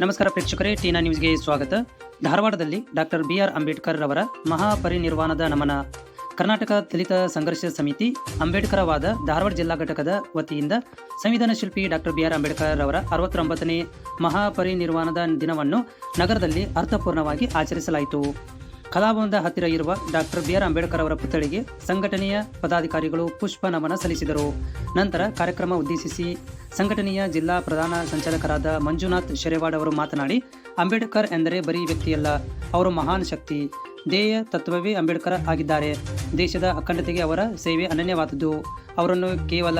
ನಮಸ್ಕಾರ ಪ್ರೇಕ್ಷಕರೇ, ಟೀನಾ ನ್ಯೂಸ್ಗೆ ಸ್ವಾಗತ. ಧಾರವಾಡದಲ್ಲಿ ಡಾಕ್ಟರ್ ಬಿ ಆರ್ ಅಂಬೇಡ್ಕರ್ ರವರ ಮಹಾಪರಿನಿರ್ವಾಣದ ನಮನ. ಕರ್ನಾಟಕ ದಲಿತ ಸಂಘರ್ಷ ಸಮಿತಿ, ಅಂಬೇಡ್ಕರವಾದ ಧಾರವಾಡ ಜಿಲ್ಲಾ ಘಟಕದ ವತಿಯಿಂದ ಸಂವಿಧಾನ ಶಿಲ್ಪಿ ಡಾಕ್ಟರ್ ಬಿ ಆರ್ ಅಂಬೇಡ್ಕರ್ ರವರ ಅರವತ್ತೊಂಬತ್ತನೇ ಮಹಾಪರಿನಿರ್ವಾಣದ ದಿನವನ್ನು ನಗರದಲ್ಲಿ ಅರ್ಥಪೂರ್ಣವಾಗಿ ಆಚರಿಸಲಾಯಿತು. ಕಲಾಭವನದ ಹತ್ತಿರ ಇರುವ ಡಾಕ್ಟರ್ ಬಿ ಆರ್ ಅಂಬೇಡ್ಕರ್ ಅವರ ಪುತ್ಥಳಿಗೆ ಸಂಘಟನೆಯ ಪದಾಧಿಕಾರಿಗಳು ಪುಷ್ಪ ನಮನ ಸಲ್ಲಿಸಿದರು. ನಂತರ ಕಾರ್ಯಕ್ರಮ ಉದ್ದೇಶಿಸಿ ಸಂಘಟನೆಯ ಜಿಲ್ಲಾ ಪ್ರಧಾನ ಸಂಚಾಲಕರಾದ ಮಂಜುನಾಥ್ ಶೆರೆವಾಡ್ ಅವರು ಮಾತನಾಡಿ, ಅಂಬೇಡ್ಕರ್ ಎಂದರೆ ಬರೀ ವ್ಯಕ್ತಿಯಲ್ಲ, ಅವರು ಮಹಾನ್ ಶಕ್ತಿ. ಧ್ಯೇಯ ತತ್ವವೇ ಅಂಬೇಡ್ಕರ್ ಆಗಿದ್ದಾರೆ. ದೇಶದ ಅಖಂಡತೆಗೆ ಅವರ ಸೇವೆ ಅನನ್ಯವಾದದ್ದು. ಅವರನ್ನು ಕೇವಲ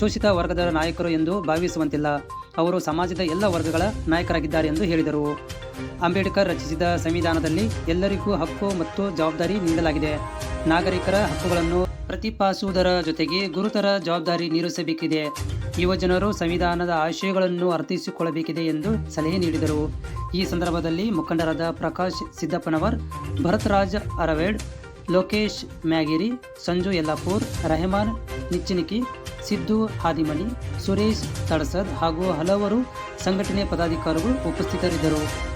ಶೋಷಿತ ವರ್ಗದ ನಾಯಕರು ಎಂದು ಭಾವಿಸುವಂತಿಲ್ಲ. ಅವರು ಸಮಾಜದ ಎಲ್ಲ ವರ್ಗಗಳ ನಾಯಕರಾಗಿದ್ದಾರೆ ಎಂದು ಹೇಳಿದರು. ಅಂಬೇಡ್ಕರ್ ರಚಿಸಿದ ಸಂವಿಧಾನದಲ್ಲಿ ಎಲ್ಲರಿಗೂ ಹಕ್ಕು ಮತ್ತು ಜವಾಬ್ದಾರಿ ನೀಡಲಾಗಿದೆ. ನಾಗರಿಕರ ಹಕ್ಕುಗಳನ್ನು ಪ್ರತಿಪಾದಿಸುವುದರ ಜೊತೆಗೆ ಗುರುತರ ಜವಾಬ್ದಾರಿ ನಿರ್ವಹಿಸಬೇಕಿದೆ ಯುವಜನರು ಸಂವಿಧಾನದ ಆಶಯಗಳನ್ನು ಅರ್ಥೈಸಿಕೊಳ್ಳಬೇಕಿದೆ ಎಂದು ಸಲಹೆ ನೀಡಿದರು. ಈ ಸಂದರ್ಭದಲ್ಲಿ ಮುಖಂಡರಾದ ಪ್ರಕಾಶ್ ಸಿದ್ದಪ್ಪನವರ್, ಭರತ್ರಾಜ್ ಅರವೇಡ್, ಲೋಕೇಶ್ ಮ್ಯಾಗಿರಿ, ಸಂಜು ಯಲ್ಲಾಪುರ್, ರೆಹಮಾನ್ ನಿಚ್ಚಿನಿಕಿ ಸಿದ್ದು ಹಾದಿಮಣಿ ಸುರೇಶ್ ತಡಸದ್ ಹಾಗೂ ಹಲವರು ಸಂಘಟನೆ ಪದಾಧಿಕಾರಿಗಳು ಉಪಸ್ಥಿತರಿದ್ದರು.